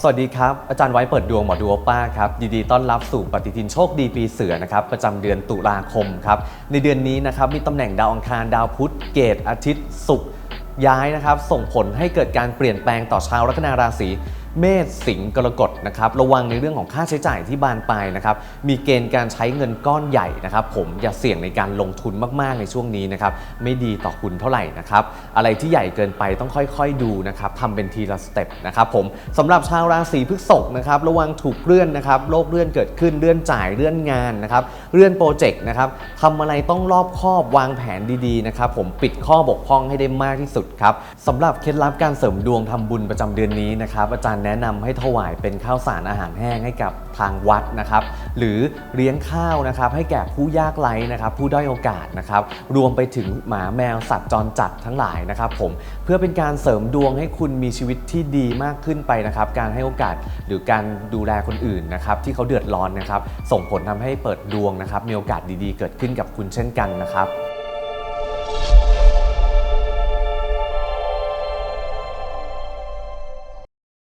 สวัสดีครับ อาจารย์ไว้เปิดดวงหมอดูโอป้าครับยินดีต้อนรับสู่ปฏิทินโชคดีปีเสือนะครับประจำเดือนตุลาคมครับในเดือนนี้นะครับมีตำแหน่งดาวอังคารดาวพุธเกตอาทิตย์ศุกร์ย้ายนะครับส่งผลให้เกิดการเปลี่ยนแปลงต่อชาวลัคนาราศี เมษสิงห์กรกฎนะครับระวังในเรื่องของค่าใช้จ่ายที่บานปลายนะครับมีเกณฑ์การใช้เงินก้อนใหญ่นะครับผมอย่าเสี่ยงในการลงทุนมากๆในช่วงนี้นะครับไม่ดีต่อคุณเท่าไหร่นะครับอะไรที่ใหญ่เกินไปต้องค่อยๆดูนะครับทำเป็นทีละสเต็ปนะครับผมสำหรับชาวราศีพฤษภนะครับระวังถูกเลื่อนนะครับโรคเลื่อนเกิดขึ้นเลื่อนจ่ายเลื่อนงานนะครับเลื่อนโปรเจกต์นะครับทำอะไรต้องรอบคอบวางแผนดีๆนะครับผมปิดข้อบกพร่องให้ได้มากที่สุดครับสำหรับเคล็ดลับการเสริมดวงทำบุญประจำเดือนนี้นะครับอาจารย์แนะนำให้ถวายเป็นข้าวสารอาหารแห้งให้กับทางวัดนะครับ หรือเลี้ยงข้าวนะครับ ให้แก่ผู้ยากไร้นะครับ ผู้ด้อยโอกาสนะครับ รวมไปถึงหมาแมวสัตว์จรจัดทั้งหลายนะครับ ผมเพื่อเป็นการเสริมดวงให้คุณมีชีวิตที่ดีมากขึ้นไปนะครับ การให้โอกาสหรือการดูแลคนอื่นนะครับที่เขาเดือดร้อนนะครับ ส่งผลทำให้เปิดดวงนะครับ มีโอกาสดีๆ เกิดขึ้นกับคุณเช่นกันนะครับ